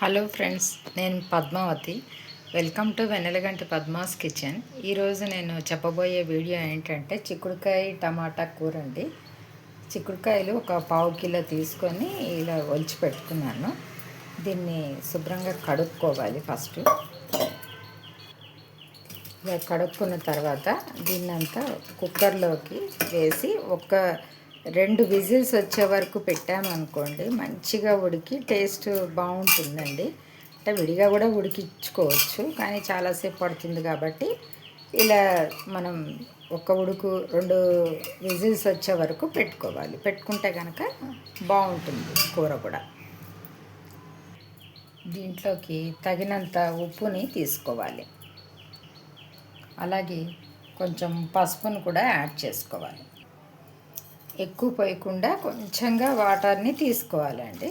Hello friends నేను Padmavathi. Welcome to Venalaganti Padma's kitchen. ఈరోజు నేను చెప్పబోయే వీడియో ఏంటంటే చిక్కుడుకాయ టమాటా కూర అండి. చిక్కుడుకాయలు ఒక పావు కిలో తీసుకొని ఇలా ఒలిచి పెట్టుకున్నాను. దీన్ని శుభ్రంగా కడుక్కోవాలి ఫస్ట్. ఇలా కడుక్కున్న తర్వాత దీన్నంతా కుక్కర్లోకి వేసి ఒక రెండు విజిల్స్ వచ్చే వరకు పెట్టామనుకోండి మంచిగా ఉడికి టేస్ట్ బాగుంటుందండి. అంటే విడిగా కూడా ఉడికించుకోవచ్చు కానీ చాలాసేపు పడుతుంది కాబట్టి ఇలా మనం ఒక ఉడుకు రెండు విజిల్స్ వచ్చే వరకు పెట్టుకోవాలి. పెట్టుకుంటే కనుక బాగుంటుంది కూర కూడా. దీంట్లోకి తగినంత ఉప్పుని తీసుకోవాలి. అలాగే కొంచెం పసుపును కూడా యాడ్ చేసుకోవాలి. ఎక్కువ పోయకుండా కొంచెంగా వాటర్ని తీసుకోవాలండి.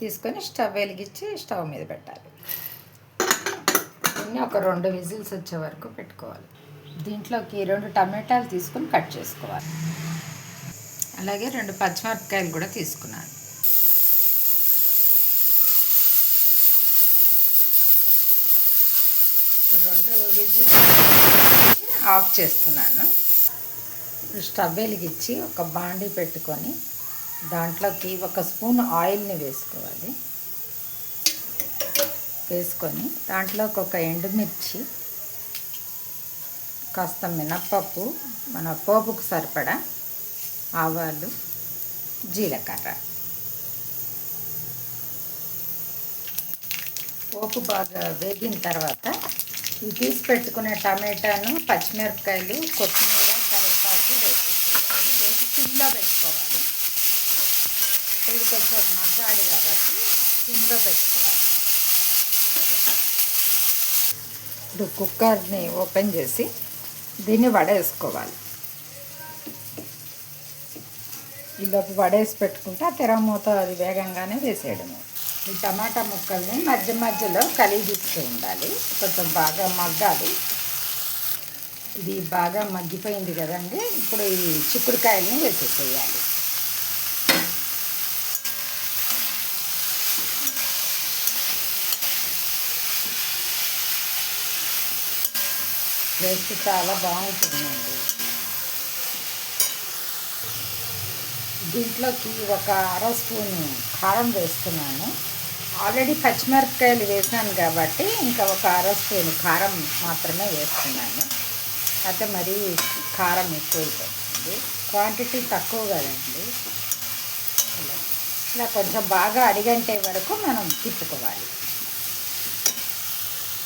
తీసుకొని స్టవ్ వెలిగించి స్టవ్ మీద పెట్టాలి. దీన్ని ఒక రెండు విజిల్స్ వచ్చే వరకు పెట్టుకోవాలి. దీంట్లోకి రెండు టమాటాలు తీసుకొని కట్ చేసుకోవాలి. అలాగే రెండు పచ్చిమిరపకాయలు కూడా తీసుకున్నాను. రెండు విజిల్స్ ఆఫ్ చేస్తున్నాను. స్టవ్ వెలిగించి ఒక బాండి పెట్టుకొని దాంట్లోకి ఒక స్పూన్ ఆయిల్ని వేసుకోవాలి. వేసుకొని దాంట్లోకి ఒక ఎండుమిర్చి కాస్త మినప్పప్పు మన పోపుకు సరిపడా ఆవాలు జీలకర్ర. పోపు బాగా వేగిన తర్వాత ఇవి తీసి పెట్టుకునే టమాటాను పచ్చిమిరపకాయలు కొత్తిమీర కరివేపాకు వేసేసుకోవాలి వేసి సిమ్లో పెట్టుకోవాలి ఇది కొంచెం మగ్గాలి కాబట్టి సిమ్లో పెట్టుకోవాలి ఇప్పుడు కుక్కర్ని ఓపెన్ చేసి దీన్ని వడేసుకోవాలి. ఈలోపు వడేసి పెట్టుకుంటే ఆ తెరమూత అది వేగంగానే వేసేయడము. ఈ టమాటా ముక్కల్ని మధ్య మధ్యలో కలిగిస్తూ ఉండాలి. కొంచెం బాగా మగ్గాలి. ఇది బాగా మగ్గిపోయింది కదండి. ఇప్పుడు ఈ చిక్కుడుకాయలని వేసేసేయాలి. టేస్ట్ చాలా బాగుంటుందండి. దీంట్లోకి ఒక అర స్పూన్ కారం వేస్తున్నాను. ఆల్రెడీ పచ్చిమిరపకాయలు వేసాను కాబట్టి ఇంకా ఒక అర స్పూన్ కారం మాత్రమే వేస్తున్నాను. అయితే మరి కారం ఎక్కువైపోతుంది. క్వాంటిటీ తక్కువ కదండి. ఇలా. కొంచెం బాగా అడిగంటే వరకు మనం తిప్పుకోవాలి.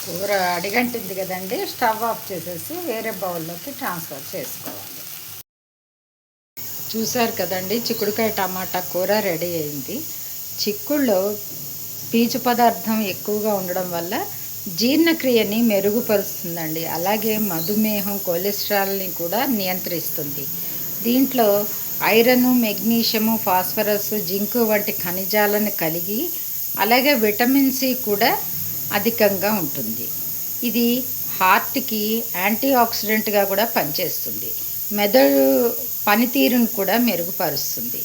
కూర అడిగంటుంది కదండి. స్టవ్ ఆఫ్ చేసేసి వేరే బౌల్లోకి ట్రాన్స్ఫర్ చేసుకోవాలి. చూసారు కదండి చిక్కుడుకాయ టమాటా కూర రెడీ అయింది. చిక్కుళ్ళు పీచు పదార్థం ఎక్కువగా ఉండడం వల్ల జీర్ణక్రియని మెరుగుపరుస్తుందండి. అలాగే మధుమేహం కొలెస్ట్రాల్ని కూడా నియంత్రిస్తుంది. దీంట్లో ఐరన్ మెగ్నీషియము ఫాస్ఫరస్ జింకు వంటి ఖనిజాలను కలిగి అలాగే విటమిన్ సి కూడా అధికంగా ఉంటుంది. ఇది హార్ట్కి యాంటీ ఆక్సిడెంట్గా కూడా పనిచేస్తుంది. మెదడు పనితీరును కూడా మెరుగుపరుస్తుంది.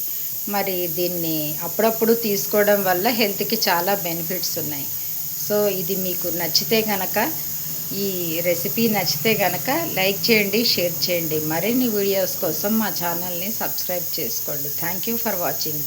మరి దీన్ని అప్పుడప్పుడు తీసుకోవడం వల్ల హెల్త్కి చాలా బెనిఫిట్స్ ఉన్నాయి. సో ఇది మీకు నచ్చితే గనక ఈ రెసిపీ నచ్చితే గనక లైక్ చేయండి షేర్ చేయండి. మరిన్ని వీడియోస్ కోసం మా ఛానల్ని సబ్స్క్రైబ్ చేసుకోండి. Thank you for watching.